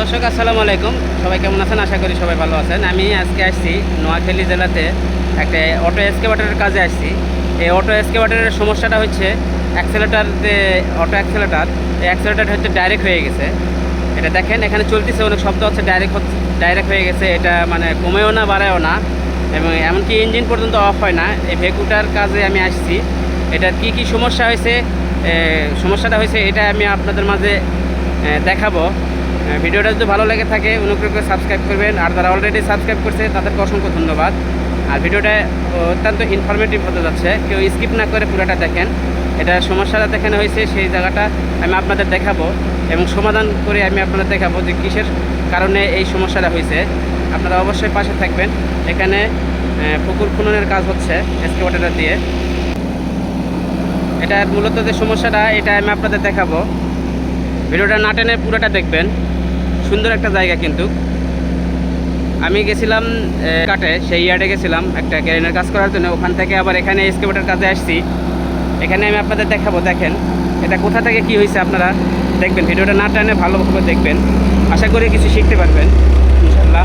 দর্শক, আসসালামু আলাইকুম। সবাই কেমন আছেন? আশা করি সবাই ভালো আছেন। আমি আজকে আসছি নোয়াখালী জেলাতে একটা অটো এসকেভেটারের কাজে আসছি। এই অটো এসকেভেটারের সমস্যাটা হচ্ছে অ্যাক্সেলেটার যে অটো অ্যাক্সেলেটার এই অ্যাক্সেলেটার হচ্ছে ডাইরেক্ট হয়ে গেছে। এটা দেখেন, এখানে চলতেছে, অনেক শব্দ হচ্ছে ডাইরেক্ট হচ্ছে ডাইরেক্ট হয়ে গেছে। এটা মানে কমেও না, বাড়ায়ও না। এবং এমনকি ইঞ্জিন পর্যন্ত অফ হয় না। এই ভেকুটার কাজে আমি আসছি। এটার কি কি সমস্যা হয়েছে? সমস্যাটা হয়েছে, এটা আমি আপনাদের মাঝে দেখাবো। ভিডিওটা যদি ভালো লেগে থাকে, অনুগ্রহ করে সাবস্ক্রাইব করবেন। আর যারা অলরেডি সাবস্ক্রাইব করছে, তাদেরকে অসংখ্য ধন্যবাদ। আর ভিডিওটা অত্যন্ত ইনফরমেটিভ হতে যাচ্ছে। কেউ স্কিপ না করে পুরোটা দেখেন। এটা সমস্যাটা দেখানো হয়েছে, সেই জায়গাটা আমি আপনাদের দেখাবো এবং সমাধান করে আমি আপনাদের দেখাবো যে কিসের কারণে এই সমস্যাটা হয়েছে। আপনারা অবশ্যই পাশে থাকবেন। এখানে পুকুর খননের কাজ হচ্ছে এসকেভেটার দিয়ে। এটা মূলত যে সমস্যাটা, এটা আমি আপনাদের দেখাবো। ভিডিওটা না টেনে পুরোটা দেখবেন। সুন্দর একটা জায়গা কিন্তু। আমি গেছিলাম কাটে, সেই ইয়ার্ডে গেছিলাম একটা ক্যারিনের কাজ করার জন্য। ওখান থেকে আবার এখানে এসকেভেটার কাজে আসছি। এখানে আমি আপনাদের দেখাবো, দেখেন। এটা কোথা থেকে কি হয়েছে আপনারা দেখবেন। ভিডিওটা না টানে ভালোভাবে দেখবেন। আশা করি কিছু শিখতে পারবেন ইনশাল্লাহ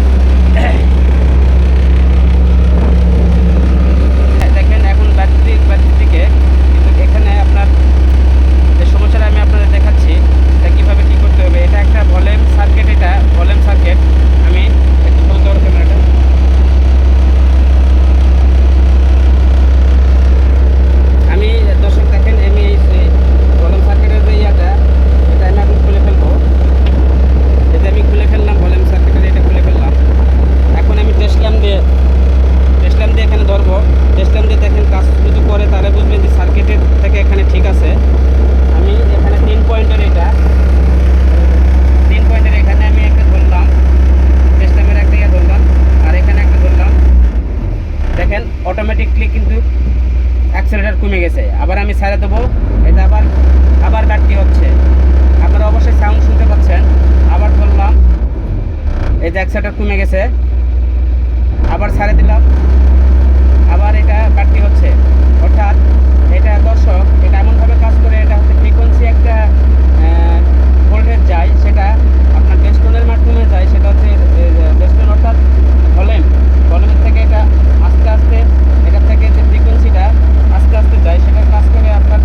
দেখেন এখন ব্যাটারি ব্যাটারি থেকে কিন্তু এখানে আপনার যে সমস্যাটা আমি আপনাদের দেখাচ্ছি এটা কীভাবে কী করতে হবে এটা একটা ভলিউম সার্কিট এটা ভলিউম সার্কিট আমি একটু বলতে পারব ক্যামেরাটা আমি দর্শক দেখেন আমি এই ভলিউম সার্কিটের যে ইয়াটা এটা আমি এখন খুলে ফেলব এটা আমি খুলে ফেললাম ভলিউম সার্কিটের এটা খুলে ফেললাম এখন আমি টেস্টলাম দিয়ে টেস্টলাম দিয়ে এখানে ধরবো টেস্টলাম দিয়ে দেখেন কাজ যদি করে তাহলে বুঝবেন যে সার্কিটের থেকে এখানে ঠিক আছে আমি এখানে তিন পয়েন্টের এটা তিন পয়েন্টের এখানে আমি একটা ধরলাম টেস্টলামের একটা ইয়ে ধরলাম আর এখানে একটা ধরলাম দেখেন অটোমেটিকলি কিন্তু অ্যাক্সেলেটার কমে গেছে। আবার আমি ছাড়া দেবো। এটা আবার আবার ব্যাটটি হচ্ছে। আপনারা অবশ্যই সাউন্ড শুনতে পাচ্ছেন। আবার ধরলাম এই যে কমে গেছে। আবার ছাড়ে দিলাম। আবার এটা বাড়তি হচ্ছে অর্থাৎ এটা দর্শক এটা এমনভাবে কাজ করে এটা হচ্ছে ফ্রিকোয়েন্সি একটা ভোল্টেজ যায় সেটা আপনার বেস্টনের মাধ্যমে যায় সেটা হচ্ছে বেস্টন অর্থাৎ ভলিউম ভলিউমের থেকে এটা আস্তে আস্তে এটা থেকে যে ফ্রিকোয়েন্সিটা আস্তে আস্তে যায় সেটা কাজ করে আপনার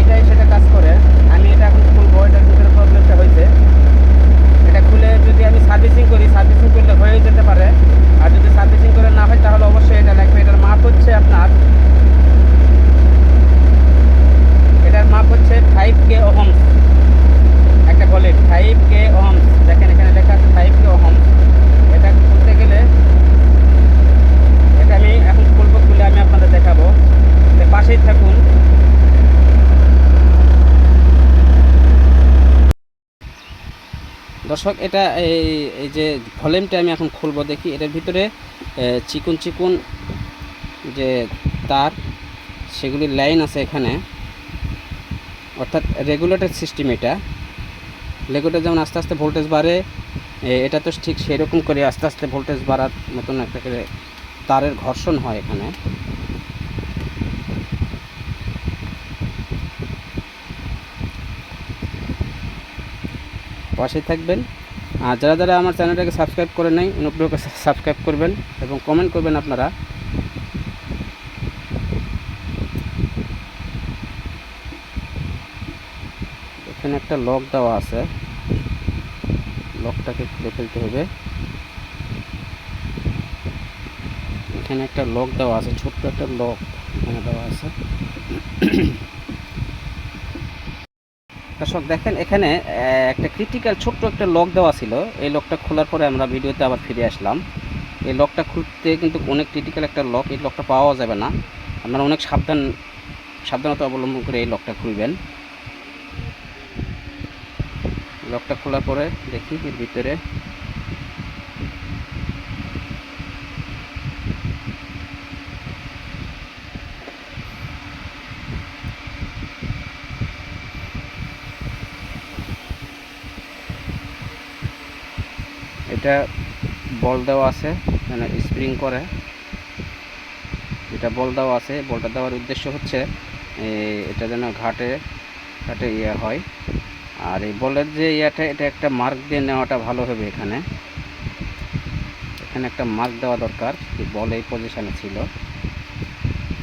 এটাই সেটা কাজ করে আমি এটা এখন খুলবো এটার ভিতরে প্রবলেমটা হয়েছে এটা খুলে যদি আমি সার্ভিসিং করি সার্ভিসিং করলে হয়ে যেতে পারে আর যদি সার্ভিসিং করে না হয় তাহলে অবশ্যই এটা লাগবে এটার মাপ হচ্ছে আপনার এটার মাপ হচ্ছে ফাইভ কে ওহমস একটা বলে ফাইভ কে ওহমস দেখেন এখানে লেখা আছে ফাইভ কে ওহমস এটা খুলতে গেলে এটা আমি এখন খুলবো খুলে আমি আপনাদের দেখাবো তো পাশেই থাকুন দর্শক, এটা এই যে ভলিউমটা আমি এখন খুলবো দেখি। এটার ভিতরে চিকুন চিকুন যে তার সেগুলির লাইন আছে এখানে। অর্থাৎ রেগুলেটর সিস্টেম এটা। রেগুলেটর যেমন আস্তে আস্তে ভোল্টেজ বাড়ে এটা তো ঠিক সেরকম করে আস্তে আস্তে ভোল্টেজ বাড়ার মতন একটা করে তারের ঘর্ষণ হয় এখানে। পাশে থাকবেন। আর যারা যারা আমার চ্যানেলটাকে সাবস্ক্রাইব করে নেই অনুগ্রহ করে সাবস্ক্রাইব করবেন এবং কমেন্ট করবেন আপনারা। এখানে একটা লক দেওয়া আছে। লকটাকে খুলে ফেলতে হবে। এখানে একটা লক দেওয়া আছে, ছোট্ট একটা লক এখানে দেওয়া আছে। দর্শক, দেখেন এখানে একটা ক্রিটিক্যাল ছোট্ট একটা লক দেওয়া ছিল। এই লকটা খোলার পরে আমরা ভিডিওতে আবার ফিরে আসলাম। এই লকটা খুঁজতে কিন্তু অনেক ক্রিটিক্যাল একটা লক এই লকটা পাওয়া যাবে না। আপনারা অনেক সাবধান, সাবধানতা অবলম্বন করে এই লকটা খুলবেন। লকটা খোলার পরে দেখি এর ভিতরে। এটা বল দেওয়া আছে মানে স্প্রিং করে। এটা বল দেওয়া আছে, বলটা দেওয়ার উদ্দেশ্য হচ্ছে এটা যেন ঘাটে ঘাটে ইয়ে হয়। আর এই বলের যে ইয়েটা, এটা একটা মার্ক দিয়ে নেওয়াটা ভালো হবে এখানে। এখানে একটা মার্ক দেওয়া দরকার যে বল এই পজিশানে ছিল।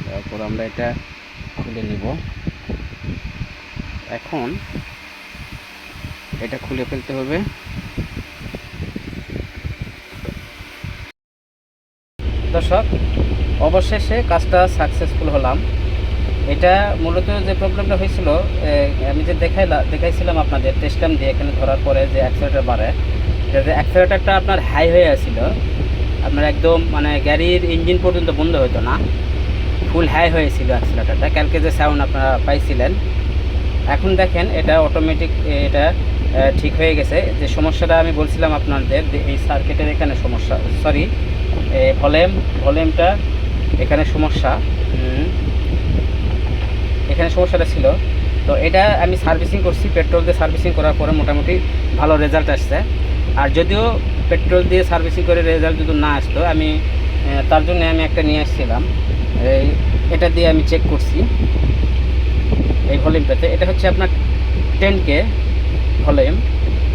তারপর আমরা এটা খুলে নিব। এখন এটা খুলে ফেলতে হবে। দর্শক, অবশেষে কাজটা সাকসেসফুল হলাম। এটা মূলত যে প্রবলেমটা হয়েছিল আমি যে দেখাইলা, দেখাইছিলাম আপনাদের টেস্টাম দিয়ে এখানে ধরার পরে যে অ্যাক্সিলেটার বাড়ে এটা যে অ্যাক্সিলেটারটা আপনার হাই হয়ে আছিল আপনার একদম মানে গাড়ির ইঞ্জিন পর্যন্ত বন্ধ হতো না ফুল হাই হয়েছিল অ্যাক্সিলেটারটা কালকে যে সাউন্ড আপনারা পাইছিলেন, এখন দেখেন এটা অটোমেটিক এটা ঠিক হয়ে গেছে। যে সমস্যাটা আমি বলছিলাম আপনাদের এই সার্কিটের এখানে সমস্যা সরি ভলিউম, ভলিউমটা এখানে সমস্যা। এখানে সমস্যাটা ছিল। তো এটা আমি সার্ভিসিং করছি, পেট্রোল দিয়ে সার্ভিসিং করার পরে মোটামুটি ভালো রেজাল্ট আসছে। আর যদিও পেট্রোল দিয়ে সার্ভিসিং করে রেজাল্ট যদি না আসতো, আমি তার জন্য আমি একটা নিয়ে আসছিলাম। এই, এটা দিয়ে আমি চেক করছি। এই ভলিউমটাতে। এটা হচ্ছে আপনার টেন কে ভলিউম।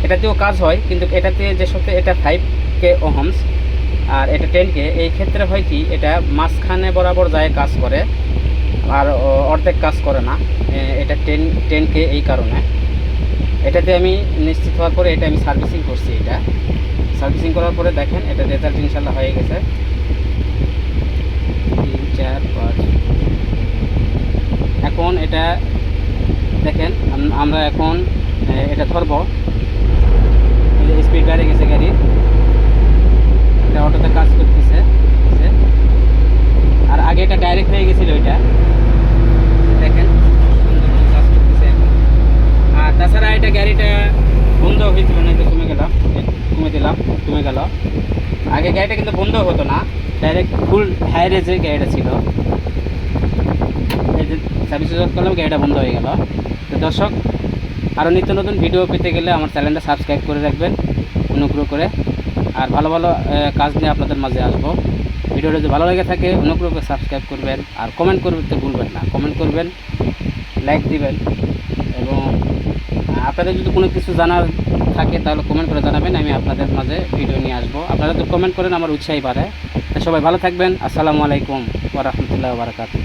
এটাতেও কাজ হয়, কিন্তু এটাতে যে সত্যি এটা ফাইভ কে ওহমস আর এটা টেন কে এই ক্ষেত্রে হয় কি, এটা মাঝখানে বরাবর যায় কাজ করে, আর অর্ধেক কাজ করে না। এটা টেন টেন কে এই কারণে। এটাতে আমি নিশ্চিত হওয়ার পরে এটা আমি সার্ভিসিং করছি এটা। সার্ভিসিং করার পরে দেখেন, এটা রেজাল্ট ইনশাল্লাহ হয়ে গেছে। তিন, চার, পাঁচ। এখন এটা, দেখেন আমরা এখন এটা ধরবো। স্পিড বেড়ে গেছে গাড়ির। এটা অটোতে কাজ করতেছে আর আগে এটা ডাইরেক্ট হয়ে গেছিল এটা দেখেন, সুন্দর কাজ করতেছে এখন। আর তাছাড়া এটা গাড়িটা বন্ধ হয়েছিল না এটা কমে গেলাম কমে দিলাম, কমে গেল। আগে গাড়িটা কিন্তু বন্ধ হতো না ডাইরেক্ট ফুল হাই রেজে গাড়িটা ছিল। যে সার্ভিস করলাম, গাড়িটা বন্ধ হয়ে গেল। তো দর্শক আরও নিত্য নতুন ভিডিও পেতে গেলে আমার চ্যানেলটা সাবস্ক্রাইব করে রাখবেন। অনুগ্রহ করে। আর ভালো ভালো কাজ নিয়ে আপনাদের মাঝে আসব। ভিডিওটা যদি ভালো লেগে থাকে অনুগ্রহ করে সাবস্ক্রাইব করবেন আর কমেন্ট করতে ভুলবেন না। কমেন্ট করবেন লাইক দিবেন এবং আপনাদের যদি কোনো কিছু জানার থাকে তাহলে কমেন্ট করে জানাবেন, আমি আপনাদের মাঝে ভিডিও নিয়ে আসব। আপনারা তো কমেন্ট করেন, আমার উৎসাহী বাড়ে। তো সবাই ভালো থাকবেন। আসসালামু আলাইকুম ওরহমতুল্লাহ বারকাতুহ।